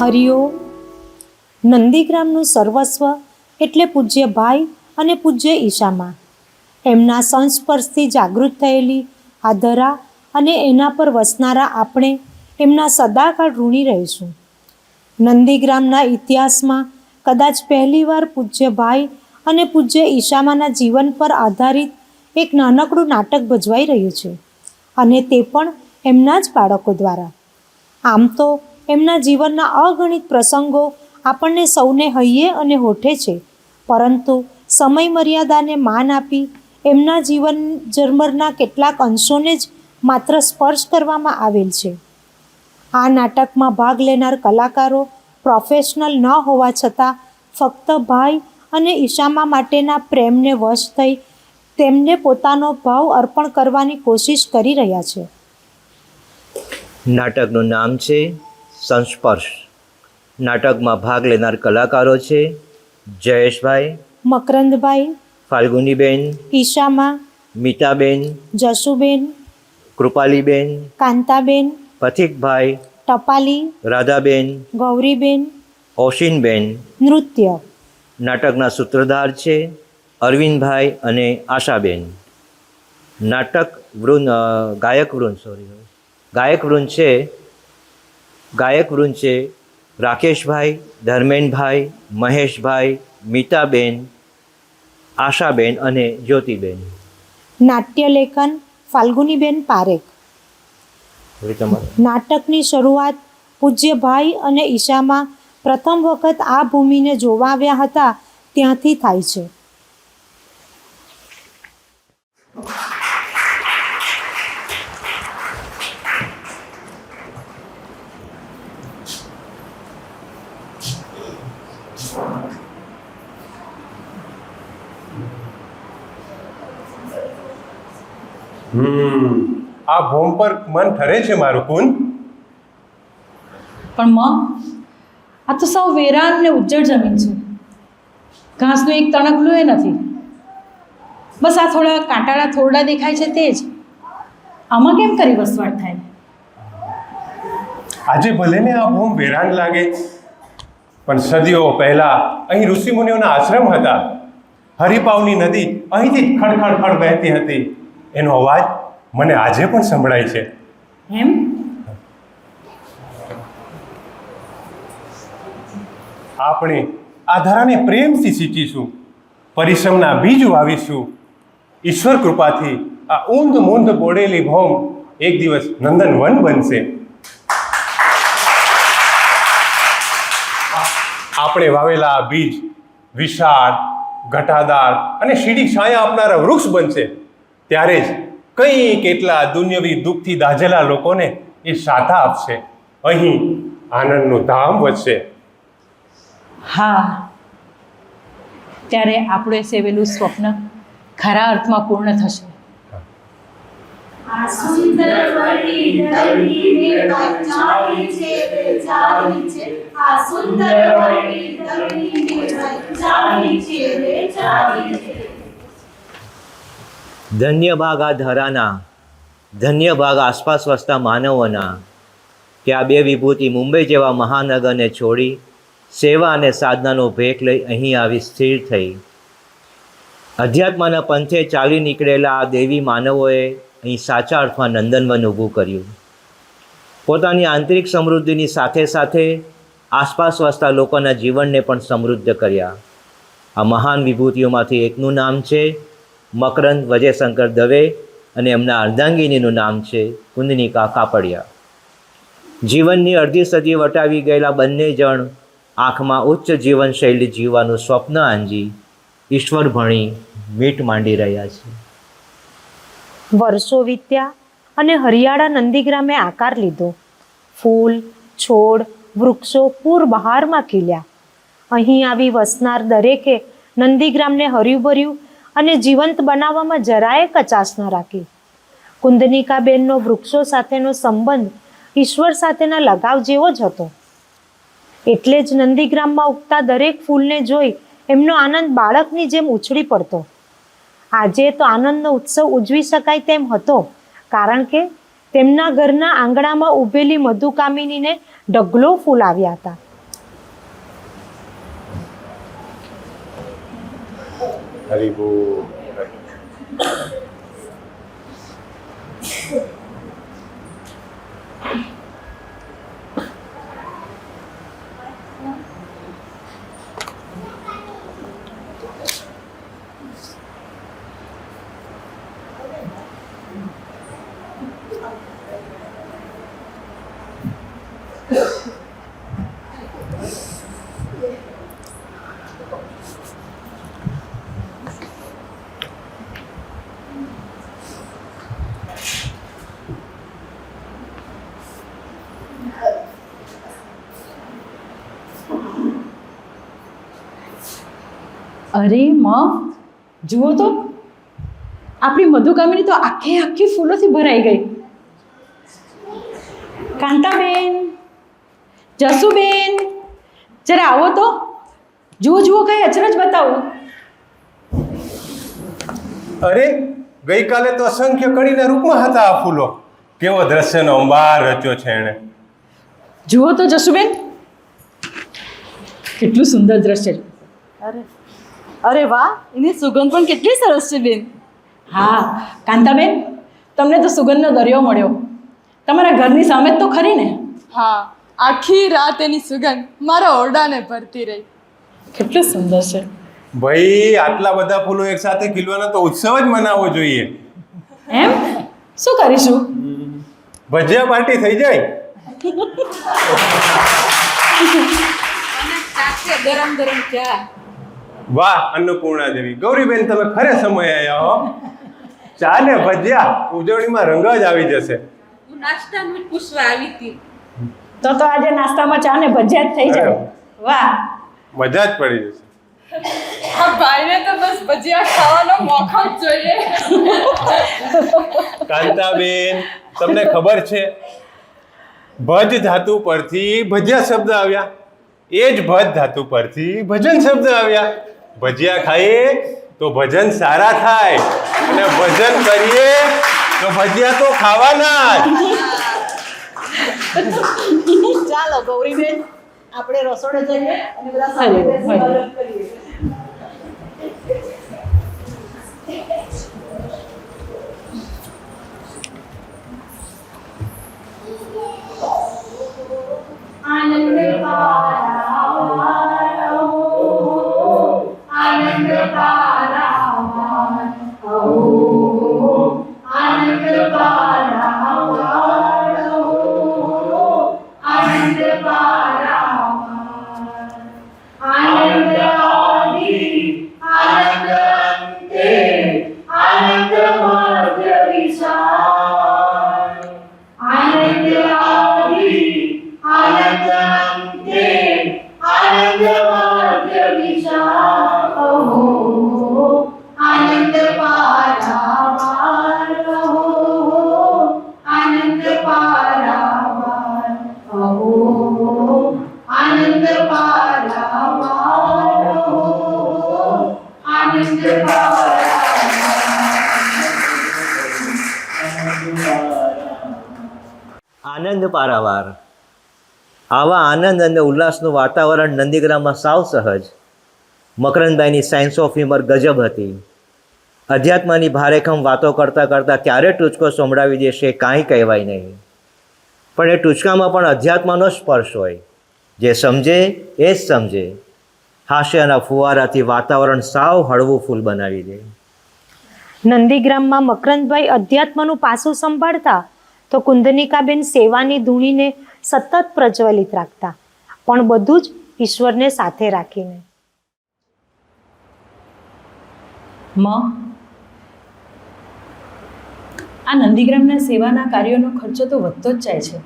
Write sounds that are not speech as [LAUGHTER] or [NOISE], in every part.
હરિઓ. નંદીગ્રામનું સર્વસ્વ એટલે પૂજ્ય ભાઈ અને પૂજ્ય ઈશામાં. એમના સંસ્પર્શથી જાગૃત થયેલી આધરા અને એના પર વસનારા આપણે એમના સદાકાળ ઋણી રહીશું. નંદીગ્રામના ઇતિહાસમાં કદાચ પહેલીવાર પૂજ્ય ભાઈ અને પૂજ્ય ઈશામાના જીવન પર આધારિત એક નાનકડું નાટક ભજવાઈ રહ્યું છે અને તે પણ એમના જ બાળકો દ્વારા. આમ તો એમના જીવનના અગણિત પ્રસંગો આપણને સૌને હૈયે અને હોઠે છે. પરંતુ સમય મર્યાદાને માન આપી એમના જીવન જર્મરના કેટલાક અંશોને જ માત્ર સ્પર્શ કરવામાં આવેલ છે. આ નાટકમાં ભાગ લેનાર કલાકારો પ્રોફેશનલ ન હોવા છતાં ફક્ત ભાઈ અને ઈશામા માટેના પ્રેમને વશ થઈ તેમને પોતાનો ભાવ અર્પણ કરવાની કોશિશ કરી રહ્યા છે. નાટકનું નામ છે સંસ્પર્શ. નાટકમાં ભાગ લેનાર કલાકારો છે જયેશભાઈ મકરંદભાઈ ફાલ્ગુનીબેન ઈશામા મીતાબેન જશુબેન કૃપાલીબેન કાંતાબેન પથિકભાઈ ટપાલી રાધાબેન ગૌરીબેન ઓશિનબેન. નૃત્ય. નાટકના સૂત્રધાર છે અરવિંદભાઈ અને આશાબેન. નાટક વૃંદ ગાયક વૃંદ સોરી ગાયક વૃંદ છે ગાયક વૃંદ છે રાકેશભાઈ ધર્મેનભાઈ મહેશભાઈ મીતાબેન આશાબેન અને જ્યોતિબેન. નાટ્યલેખન ફાલ્ગુનીબેન પારેખ. નાટકની શરૂઆત પૂજ્યભાઈ અને ઈશામાં પ્રથમ વખત આ ભૂમિને જોવા આવ્યા હતા ત્યાંથી થાય છે. આ ભોમ પર મન ઠરે છે મારું કુન? પણ માં આ તો સૌ વેરાન ને ઉજ્જડ જમીન છે. ઘાસનું એક તણકલું એ નથી. બસ આ થોડા કાંટાળા થોરડા દેખાય છે તે જ. આમાં કેમ કરી વસવાટ થાય? આજે ભલે ને આ ભૂમ વેરાન લાગે પણ સદીઓ પહેલા અહીં ઋષિમુનિઓના આશ્રમ હતા. હરિપાવની નદી અહીંથી ખડખડ ખડ વહેતી હતી. એનો અવાજ મને આજે પણ સંભળાય છે. એમ? આપણે આ ધારાને પ્રેમથી સિંચીશું પરિશ્રમના બીજ વાવીશું. ઈશ્વર કૃપાથી આ ઊંધ મૂંધ બોડેલી ભોમ એક દિવસ નંદનવન બનશે. આપણે વાવેલા આ બીજ વિશાળ ઘટાદાર અને શીડી છાયા આપનારા વૃક્ષ બનશે. ત્યારે જ કંઈ કેટલા દુન્યવી દુઃખથી દાઝેલા લોકોને એ સાધા આપશે. અહીં આનંદનું ધામ વધશે. હા. ત્યારે આપણે સેવેલું સ્વપ્ન ખરા અર્થમાં પૂર્ણ થશે. આ સુંદર છે આ ધરાના ધન્ય ભાગ આસપાસ વસતા માનવોના, કે આ બે વિભૂતિ મુંબઈ જેવા મહાનગરને છોડી સેવા અને સાધનાનો ભેખ લઈ અહીં આવી સ્થિર થઈ. અધ્યાત્મના પંથે ચાલી નીકળેલા આ દેવી માનવોએ અહીં સાચા અર્થમાં નંદનવન ઊભું કર્યું. પોતાની આંતરિક સમૃદ્ધિની સાથે સાથે આસપાસ વસતા લોકોના જીવનને પણ સમૃદ્ધ કર્યા. આ મહાન વિભૂતિઓમાંથી એકનું નામ છે મકરંદ, વજયશંકર દવે અને એમના અર્ધાંગિનીનું નામ છે કુંદનિકા કાપડિયા. જીવનની અડધી સદી વટાવી ગયેલા બંને જણ આંખમાં ઉચ્ચ જીવનશૈલી જીવવાનું સ્વપ્ન આંજી ઈશ્વર ભણી મીટ માંડી રહ્યા છે. વર્ષો વીત્યા અને હરિયાળા નંદીગ્રામે આકાર લીધો. ફૂલ, છોડ, વૃક્ષો પૂર બહારમાં ખીલ્યા. અહીં આવી વસનાર દરેકે નંદીગ્રામને હર્યુભર્યું અને જીવંત બનાવવામાં જરાય કચાશ ન રાખી. કુંદનિકાબેનનો વૃક્ષો સાથેનો સંબંધ ઈશ્વર સાથેના લગાવ જેવો જ હતો. એટલે જ નંદીગ્રામમાં ઉગતા દરેક ફૂલને જોઈ એમનો આનંદ બાળકની જેમ ઉછળી પડતો. આજે તો આનંદનો ઉત્સવ ઉજવી શકાય તેમ હતો, કારણ કે તેમના ઘરના આંગણામાં ઊભેલી મધુકામિનીને ઢગલો ફૂલ આવ્યા હતા. 2000 અરે માં જુઓ તો. આપણી મધુકામિની તો આખે આખી ફૂલોથી ભરાઈ ગઈ. કાંતાબેન જસુબેન જરા આવો તો. જુઓ જુઓ કઈ અચરજ બતાવો. અરે ગઈકાલે તો અસંખ્ય કડીના રૂપમાં હતા આ ફૂલો. કેવો દ્રશ્યનો અંબાર રચ્યો છે એણે. જુઓ તો જસુબેન. કેટલું સુંદર દ્રશ્ય અરે અરે વાહ એની સુગંધ પણ કેટલી સરસ છે બેન. હા કાંતાબેન તમને તો સુગંધનો દરિયો મળ્યો. તમારા ઘરની સામે જ તો ખરી ને? હા આખી રાત એની સુગંધ મારા ઓરડાને ભરતી રહી. કેટલું સુંદર છે. ભાઈ આટલા બધા ફૂલો એકસાથે ખીલવાનો તો ઉત્સવ જ મનાવવો જોઈએ. એમ? શું કરીશું? ભજીયા પાર્ટી થઈ જાય. [LAUGHS] ગરમ ગરમ ચા. વાહ અન્નપૂર્ણા દેવી. ગૌરીબેન તમે ખરે સમય આવ્યા હો. ચા ને ભજીયા. ઉજવણીમાં રંગ જ આવી જશે. હું નાસ્તાનું પૂછવા આવી હતી. તો તો આજે નાસ્તામાં ચા ને ભજીયા જ થઈ જાય. વાહ. મજા જ પડી જશે. આ ભાઈને તો બસ ભજીયા ખાવાનો મોકો જ જોઈએ. કાંતાબેન તમને ખબર છે? ભજ ધાતુ પરથી ભજીયા શબ્દ આવ્યા. એ જ ભજ ધાતુ પરથી ભજન શબ્દ આવ્યા. ભજીયા ખાઈએ તો ભજન સારા થાય. અને ભજન કરીએ તો ભજીયા તો ખાવાના જ. ચાલો ગૌરીબેન આપણે રસોડે જઈએ અને બધા સાથે કરીએ. આવા આનંદ અને ઉલ્લાસનું વાતાવરણ નંદીગ્રામમાં સાવ સહજ. મકરંદભાઈની સાયન્સ ઓફ હ્યુમર ગજબ હતી. અધ્યાત્મની ભારેખમ વાતો કરતાં કરતાં ક્યારે ટૂચકો સંભળાવી દેશે કાંઈ કહેવાય નહીં. પણ એ ટૂચકામાં પણ અધ્યાત્મનો સ્પર્શ હોય. જે સમજે એ જ સમજે. હાસ્યના ફુવારાથી વાતાવરણ સાવ હળવું ફૂલ બનાવી દે. નંદીગ્રામમાં મકરંદભાઈ અધ્યાત્મનું પાસું સંભાળતા તો કુંદનિકાબેન સેવાની ધૂણીને સતત પ્રજ્વલિત રાખતા. પણ બધું જ ઈશ્વરને સાથે રાખીને. માં. આ નંદીગ્રામના સેવાના કાર્યોનો ખર્ચો તો વધતો જ જાય છે.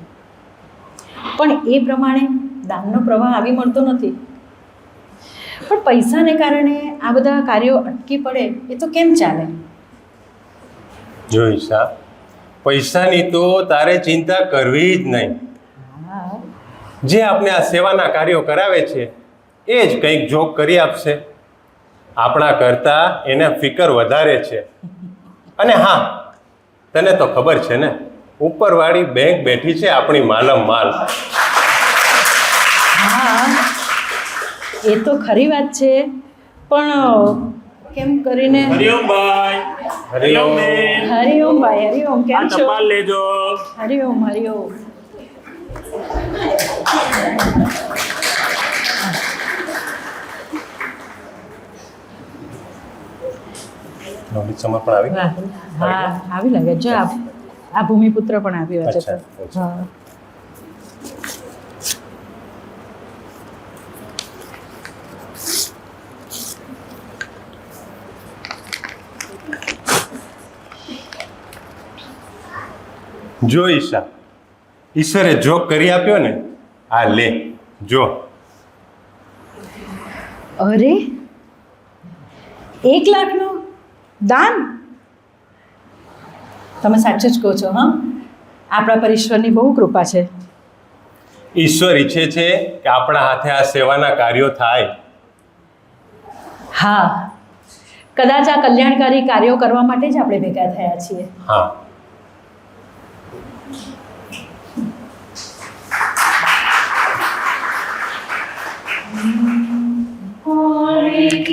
પણ એ પ્રમાણે દાનનો પ્રવાહ આવી મળતો નથી. પણ પૈસાને કારણે આ બધા કાર્યો અટકી પડે એ તો કેમ ચાલે? જોઈશા પૈસાની તો તારે ચિંતા કરવી જ નહીં. જે આપણે આ સેવાના કાર્યો કરાવે છે એ જ કંઈક જોગ કરી આપશે. આપણા કરતાં એને ફિકર વધારે છે. અને હા તને તો ખબર છે ને ઉપરવાળી બેંક બેઠી છે આપણી માલમ માલ. હા એ તો ખરી વાત છે પણ કેમ કરીને? હરિઓમ. ભાઈ હરિઓમ. હરિઓમ ભાઈ હરિઓમ કેમ છો? લેજો. હરિઓમ હરિઓમ. નવનીત સમર્પણ આવી? હા આવી લાગે. જો આ આ ભૂમિપુત્ર પણ આવ્યો છે અચ્છા, અચ્છા. હા. જો ઈશા ઈશ્વરે જો કરી આપ્યો ને આ લે જો. અરે એક લાખનું દાન? તમે સાચું જ કહો છો હા? આપણા પર ઈશ્વરની બહુ કૃપા છે. ઈશ્વર ઈચ્છે છે કે આપણા હાથે આ સેવાના કાર્યો થાય. હા. કદાચ આ કલ્યાણકારી કાર્યો કરવા માટે જ આપણે ભેગા થયા છીએ. હા.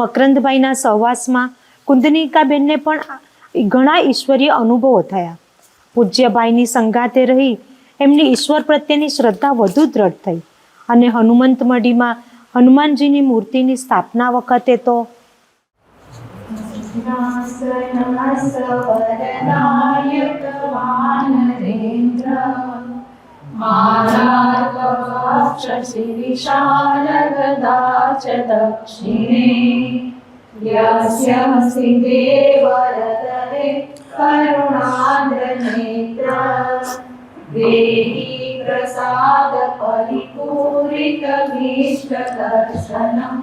મકરંદભાઈના સહવાસમાં કુંદનિકાબેનને પણ ઘણા ઈશ્વરીય અનુભવો થયા. પૂજ્યભાઈની સંગાતે રહી એમની ઈશ્વર પ્રત્યેની શ્રદ્ધા વધુ દ્રઢ થઈ અને હનુમંત મઢીમાં હનુમાનજીની મૂર્તિની સ્થાપના વખતે તો નાયક વાનરેન્દ્ર. માલાકવક્ષ વિશાલ ગદા ચ દક્ષિણે યસ્ય હસ્તિ વરદરે કરુણાદ્ર નેત્ર દેહી પ્રસાદ પરિપૂરિત ભીષ્ટ દર્શનમ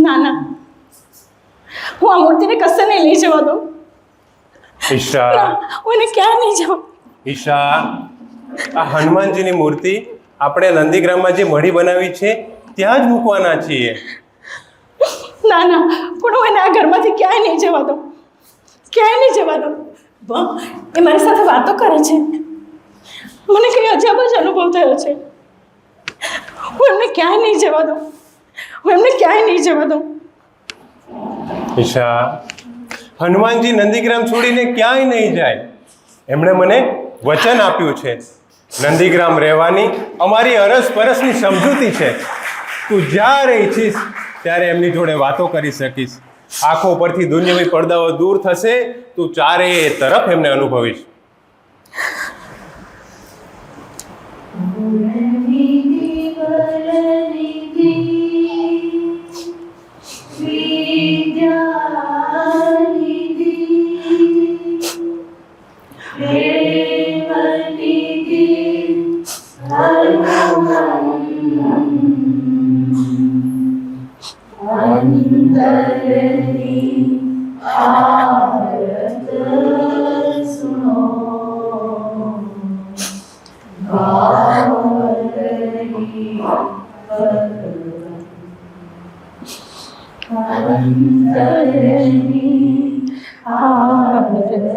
ના ના હું આ મૂર્તિને કશે નહીં લઈ જવા દો. ઈશા. હું ક્યાં નહીં જાઉં ઈશા આ હનુમાનજીની મૂર્તિ આપણે નંદીગ્રામમાં જે મઢી બનાવી છે ત્યાં જ મૂકવાના છીએ. ના ના પણ હું એને આ ઘરમાંથી ક્યાંય નહીં જવા દઉં. ક્યાંય નહીં જવા વાહ એ મારી સાથે વાતો કરે છે. મને કંઈ અજાબ જ અનુભવ થયો છે. હું એમને ક્યાંય નહીં જવા દઉં. હું એમને ક્યાંય નહીં જવા દઉં. ઈશા હનુમાનજી નંદીગ્રામ છોડીને ક્યાંય નહીં જાય. એમણે મને વચન આપ્યું છે, નંદીગ્રામ રહેવાની અમારી અરસ પરસની સમજૂતી છે. તું જ્યારે ઈચ્છીશ ત્યારે એમની જોડે વાતો કરી શકીશ. આંખો પરથી દુનિયાવી પડદાઓ દૂર થશે, તું ચારે તરફ એમને અનુભવીશ. [LAUGHS] Thank વરનિધિ அந்தரலி ஆரத்து சுனோ பாவரலி அந்தரலி ஆரத்து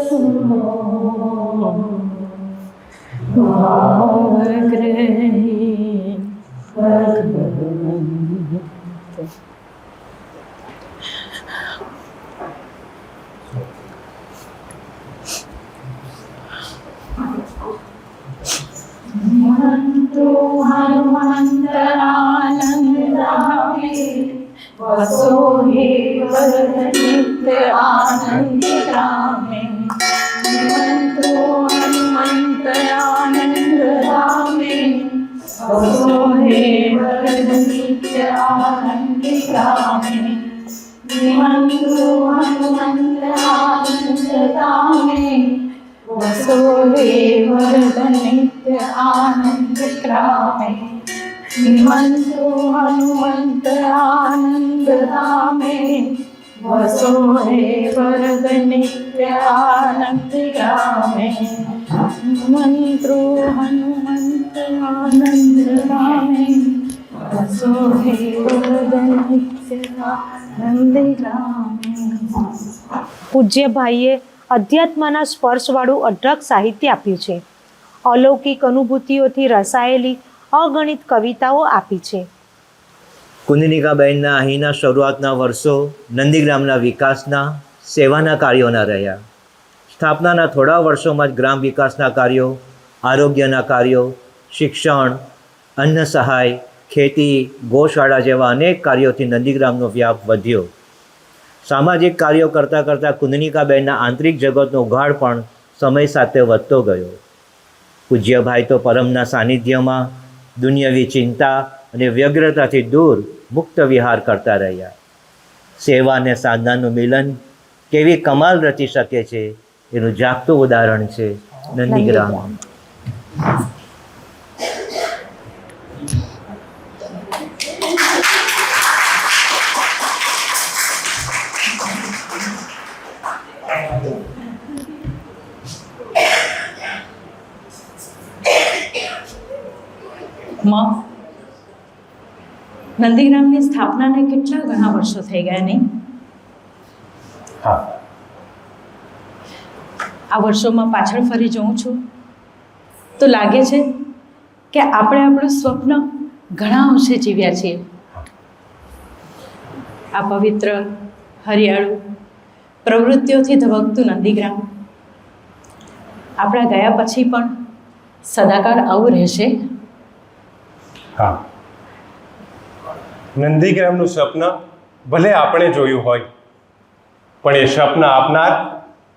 சுனோ பாவரலி રામે મંત્રો હનુમંત આનંદ રામે વસો હે વરદનિત આનંદ રામે મંત્રો હનુમંત આનંદ રામે વસો હે વરદનિત આનંદ રામે મંત્રો હનુમંત આનંદ રામે વસો પૂજ્ય ભાઈએ અધ્યાત્મના સ્પર્શવાળું અઢળક સાહિત્ય આપ્યું છે. અલૌકિક અનુભૂતિઓથી રસાયેલી અગણિત કવિતાઓ આપી છે. કુંદનિકાબેનના અહીંના શરૂઆતના વર્ષો નંદીગ્રામના વિકાસના, સેવાના કાર્યોના રહ્યા. સ્થાપનાના થોડા વર્ષોમાં જ ગ્રામ વિકાસના કાર્યો, આરોગ્યના કાર્યો, શિક્ષણ, અન્ન સહાય ખેતી ગોશાળા જેવા અનેક કાર્યોથી નંદીગ્રામનો વ્યાપ વધ્યો. સામાજિક કાર્યો કરતાં કરતાં કુંદનિકાબેનના આંતરિક જગતનો ઉઘાડ પણ સમય સાથે વધતો ગયો. પૂજ્યભાઈ તો પરમના સાનિધ્યમાં દુનિયાવી ચિંતા અને વ્યગ્રતાથી દૂર મુક્ત વિહાર કરતા રહ્યા. સેવા અને સાધનાનું મિલન કેવી કમાલ રચી શકે છે, એનું જાગતું ઉદાહરણ છે નંદીગ્રામ. માં નંદીગ્રામની સ્થાપનાને કેટલા ઘણા વર્ષો થઈ ગયા નહીં? હા. આ વર્ષોમાં પાછળ ફરી જોઉં છું. તો લાગે છે કે આપણે આપણું સ્વપ્ન ઘણા અંશે જીવ્યા છીએ. આ પવિત્ર હરિયાળું પ્રવૃત્તિઓથી ધબકતું નંદીગ્રામ. આપણા ગયા પછી પણ સદાકાળ આવું રહેશે? હા. નંદીગ્રામનું સ્વપ્ન ભલે આપણે જોયું હોય, પણ એ સ્વપ્ન આપનાર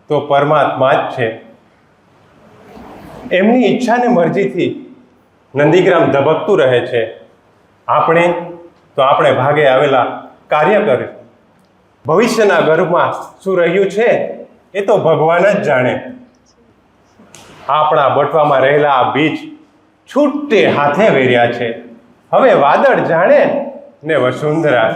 તો પરમાત્મા જ છે. એમની ઈચ્છાને મરજીથી નંદીગ્રામ ધબકતું રહે છે. આપણે તો આપણે ભાગે આવેલા કાર્ય કરે ભવિષ્યના ગર્ભમાં શું રહ્યું છે એ તો ભગવાન જ જાણે. આપણા બટવામાં રહેલા આ બીજ છૂટે હાથે વેર્યા છે. હવે વાદળ જાણે ને વસુંધરા.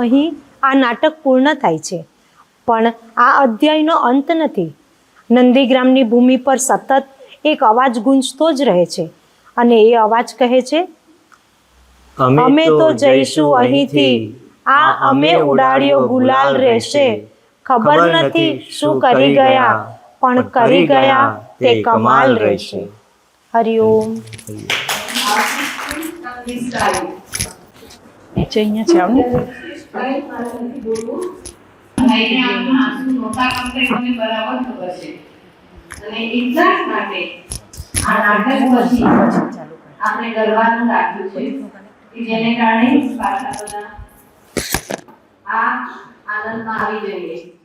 અહીં આ નાટક પૂર્ણ થાય છે, પણ આ અધ્યાયનો અંત નથી. નંદીગ્રામની ભૂમિ પર સતત એક અવાજ ગુંજતો જ રહે છે અને એ અવાજ કહે છે અમે તો જઈશું અહીંથી. આ અમે ઉડાડ્યો ગુલાલ રહેશે. ખબર નથી શું કરી ગયા પણ કરી ગયા તે કમાલ રહેશે. હરિઓમ નીચે અહીંયા છે આવ. ને ભાઈને આંખમાં આંસુ નહોતા આવતા એ બરાબર ખબર છે. અને જ માટે આ નાટક પછી આપણે ગરબાનું રાખ્યું છે કે જેને કારણે પાછા બધા આ આનંદમાં આવી જઈએ.